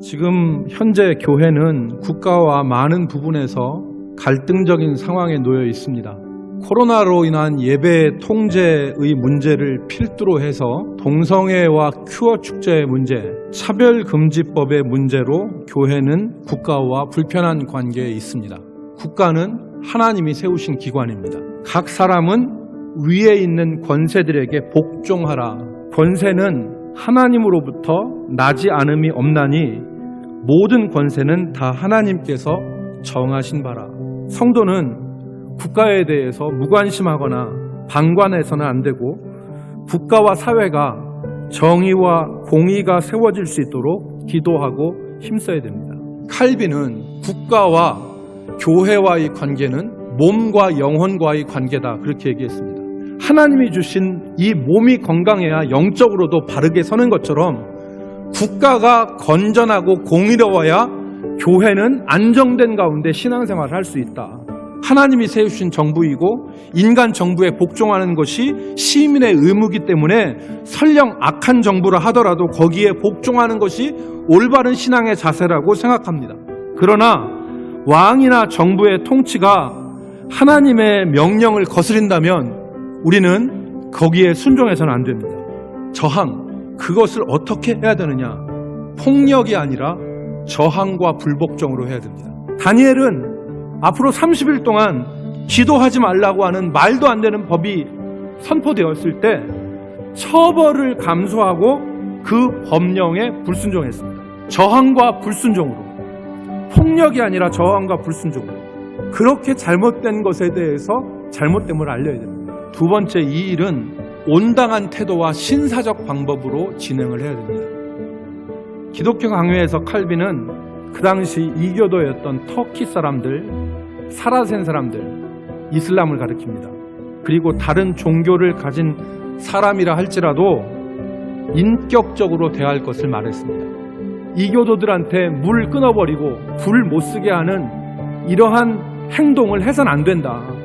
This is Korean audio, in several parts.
지금 현재 교회는 국가와 많은 부분에서 갈등적인 상황에 놓여 있습니다. 코로나로 인한 예배 통제의 문제를 필두로 해서 동성애와 큐어 축제의 문제, 차별금지법의 문제로 교회는 국가와 불편한 관계에 있습니다. 국가는 하나님이 세우신 기관입니다. 각 사람은 위에 있는 권세들에게 복종하라. 권세는 하나님으로부터 나지 않음이 없나니 모든 권세는 다 하나님께서 정하신 바라. 성도는 국가에 대해서 무관심하거나 방관해서는 안 되고 국가와 사회가 정의와 공의가 세워질 수 있도록 기도하고 힘써야 됩니다. 칼빈은 국가와 교회와의 관계는 몸과 영혼과의 관계다 그렇게 얘기했습니다. 하나님이 주신 이 몸이 건강해야 영적으로도 바르게 서는 것처럼 국가가 건전하고 공의로워야 교회는 안정된 가운데 신앙생활을 할 수 있다. 하나님이 세우신 정부이고 인간 정부에 복종하는 것이 시민의 의무이기 때문에 설령 악한 정부라 하더라도 거기에 복종하는 것이 올바른 신앙의 자세라고 생각합니다. 그러나 왕이나 정부의 통치가 하나님의 명령을 거스린다면 우리는 거기에 순종해서는 안 됩니다. 저항, 그것을 어떻게 해야 되느냐? 폭력이 아니라 저항과 불복종으로 해야 됩니다. 다니엘은 앞으로 30일 동안 기도하지 말라고 하는 말도 안 되는 법이 선포되었을 때 처벌을 감수하고 그 법령에 불순종했습니다. 저항과 불순종으로. 폭력이 아니라 저항과 불순종으로. 그렇게 잘못된 것에 대해서 잘못됨을 알려야 됩니다. 두 번째 이 일은 온당한 태도와 신사적 방법으로 진행을 해야 됩니다. 기독교 강요에서 칼빈은 그 당시 이교도였던 터키 사람들, 사라센 사람들, 이슬람을 가리킵니다. 그리고 다른 종교를 가진 사람이라 할지라도 인격적으로 대할 것을 말했습니다. 이교도들한테 물 끊어버리고 불 못 쓰게 하는 이러한 행동을 해선 안 된다.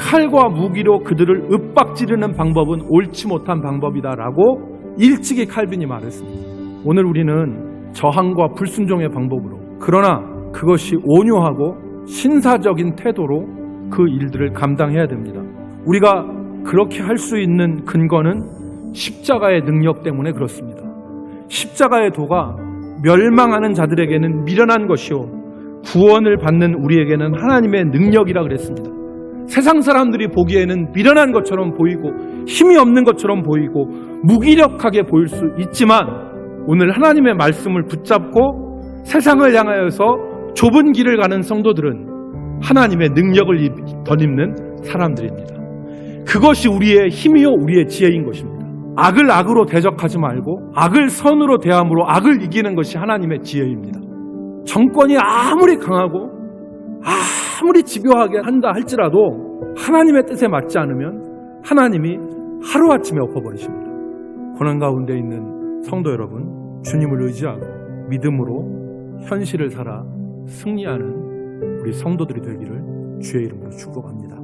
칼과 무기로 그들을 윽박지르는 방법은 옳지 못한 방법이다라고 일찍이 칼빈이 말했습니다. 오늘 우리는 저항과 불순종의 방법으로 그러나 그것이 온유하고 신사적인 태도로 그 일들을 감당해야 됩니다. 우리가 그렇게 할 수 있는 근거는 십자가의 능력 때문에 그렇습니다. 십자가의 도가 멸망하는 자들에게는 미련한 것이요 구원을 받는 우리에게는 하나님의 능력이라 그랬습니다. 세상 사람들이 보기에는 미련한 것처럼 보이고 힘이 없는 것처럼 보이고 무기력하게 보일 수 있지만 오늘 하나님의 말씀을 붙잡고 세상을 향하여서 좁은 길을 가는 성도들은 하나님의 능력을 덧입는 사람들입니다. 그것이 우리의 힘이요 우리의 지혜인 것입니다. 악을 악으로 대적하지 말고 악을 선으로 대함으로 악을 이기는 것이 하나님의 지혜입니다. 정권이 아무리 강하고 아무리 집요하게 한다 할지라도 하나님의 뜻에 맞지 않으면 하나님이 하루아침에 엎어버리십니다. 고난 가운데 있는 성도 여러분, 주님을 의지하고 믿음으로 현실을 살아 승리하는 우리 성도들이 되기를 주의 이름으로 축복합니다.